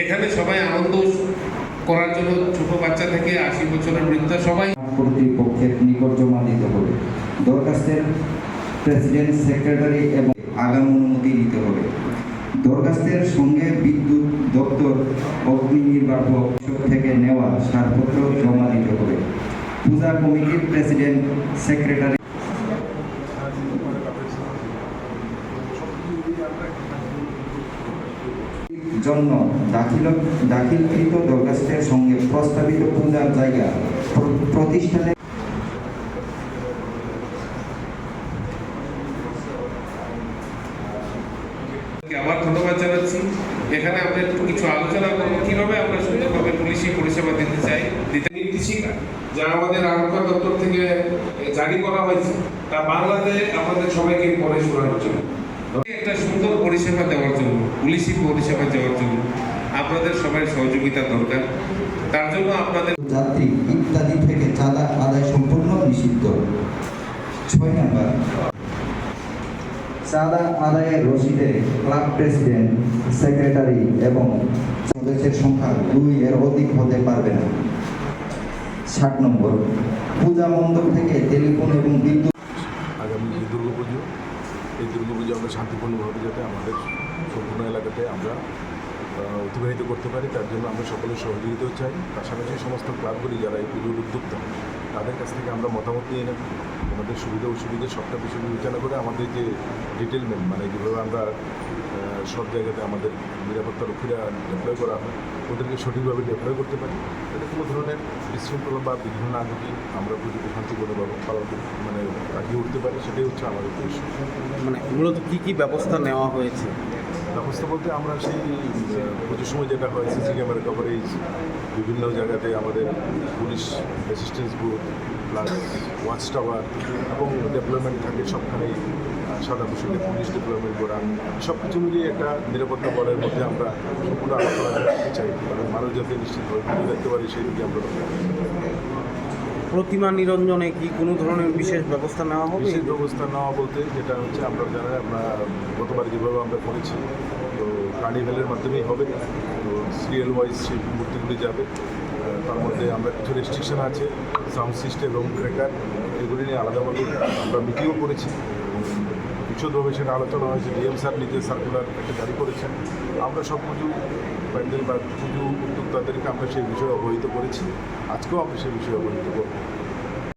এখানে সবাই আনন্দ করার জন্য ছোট বাচ্চা থেকে আশি বছরের বৃদ্ধা সবাই কর্তৃপক্ষের নিকট জমা দিতে হবে। দরখাস্তের প্রেসিডেন্ট সেক্রেটারি এবং আগাম অনুমতি নিতে হবে। দরখাস্তের সঙ্গে বিদ্যুৎ দপ্তর অগ্নি নির্বাপক থেকে নেওয়া ছাড়পত্র জমা দিতে হবে। পূজা কমিটির প্রেসিডেন্ট সেক্রেটারি জন্য দাখিল দাখিলকৃত দরখাস্তের সঙ্গে প্রস্তাবিত পূজার জায়গা প্র- প্রতিষ্ঠানে আবার ধন্যবাদ জানাচ্ছি। এখানে আমরা একটু কিছু আলোচনা করব। কীভাবে আমরা সুন্দরভাবে পুলিশি পরিষেবা দিতে চাই, দিতে নির্দেশিকা যা আমাদের আরক্ষা দপ্তর থেকে জারি করা হয়েছে। তা বাংলাতে আমাদের সবাইকে পড়ে শোনার জন্য। একটা সুন্দর পরিষেবা দেওয়ার জন্য, পুলিশি পরিষেবা দেওয়ার জন্য আপনাদের সবাই সহযোগিতা দরকার। তার জন্য আপনাদের যাত্রী ইত্যাদি থেকে চাঁদা আদায় সম্পূর্ণ নিষিদ্ধ। ছয় নাম্বার। চাঁদা আদায়ের রসিদে ক্লাব প্রেসিডেন্ট, সেক্রেটারি এবং সদস্যের সংখ্যা দুই এর অধিক হতে পারবে না। ষাট নম্বর। পূজা মণ্ডপ থেকে টেলিফোন এবং বিদ্যুৎ এই দুর্গাপুজো আমরা শান্তিপূর্ণভাবে যাতে আমাদের সম্পূর্ণ এলাকাতে আমরা অতিবাহিত করতে পারি, তার জন্য আমরা সকলের সহযোগিতাও চাই। পাশাপাশি সমস্ত ক্লাবগুলি যারা এই পুজোর উদ্যোক্তা, তাদের কাছ থেকে আমরা মতামত নিয়ে নেব। আমাদের সুবিধা অসুবিধা সবটা বিষয় বিবেচনা করে আমাদের যে ডিটেলমেন্ট মানে যেভাবে আমরা সব জায়গাতে আমাদের নিরাপত্তা রক্ষীরা ডেপ্লয় করা হয়, ওদেরকে সঠিকভাবে ডেপ্লয় করতে পারি। এটা কোনো ধরনের বিশৃঙ্খলা বা বিঘ্ন না আমরা পুজোকে শান্তিপূর্ণভাবে পালন মানে কাটিয়ে উঠতে পারি সেটাই হচ্ছে আমাদের উদ্দেশ্য। মানে মূলত কী কী ব্যবস্থা নেওয়া হয়েছে? ব্যবস্থা বলতে আমরা সেই প্রচুর সময় যেটা হয় সিসি ক্যামেরা কভারেজ বিভিন্ন জায়গাতে আমাদের police assistance booth plus watch tower এবং ডেভেলপমেন্ট থাকে সবখানেই সাদা পোশাকে পুলিশ ডেভেলপমেন্ট করা। সব কিছু মিলিয়ে একটা নিরাপত্তা বলের মধ্যে আমরা সম্পূর্ণ আলোচনা চাই। কারণ মানুষ যাতে নিশ্চিতভাবে দেখতে পারি সেই দিকে আমরা। প্রতিমা নিরঞ্জনে কি কোনো ধরনের বিশেষ ব্যবস্থা নেওয়া হবে? বিশেষ ব্যবস্থা নেওয়া বলতে যেটা হচ্ছে আমরা যারা, আমরা গতবার যেভাবে আমরা করেছি, তো কার্নিভেলের মাধ্যমেই হবে, তো সিরিয়াল ওয়াইজ সেই মূর্তিগুলি যাবে। তার মধ্যে আমরা কিছু রেস্ট্রিকশন আছে সাউন্ড সিস্টেম এবং ক্রেকার এগুলি নিয়ে আলাদাভাবে আমরা মিটিংও করেছি। বিশদভাবে অধিবেশনে আলোচনা হয়েছে। ডিএম স্যার নিজে সার্কুলার একটা জারি করেছেন। আমরা সব পুজো প্যান্ডেল বা পুজো উদ্যোক্তাদেরকে আমরা সেই বিষয়ে অবহিত করেছি। আজকেও আমরা সেই বিষয়ে অবহিত করব।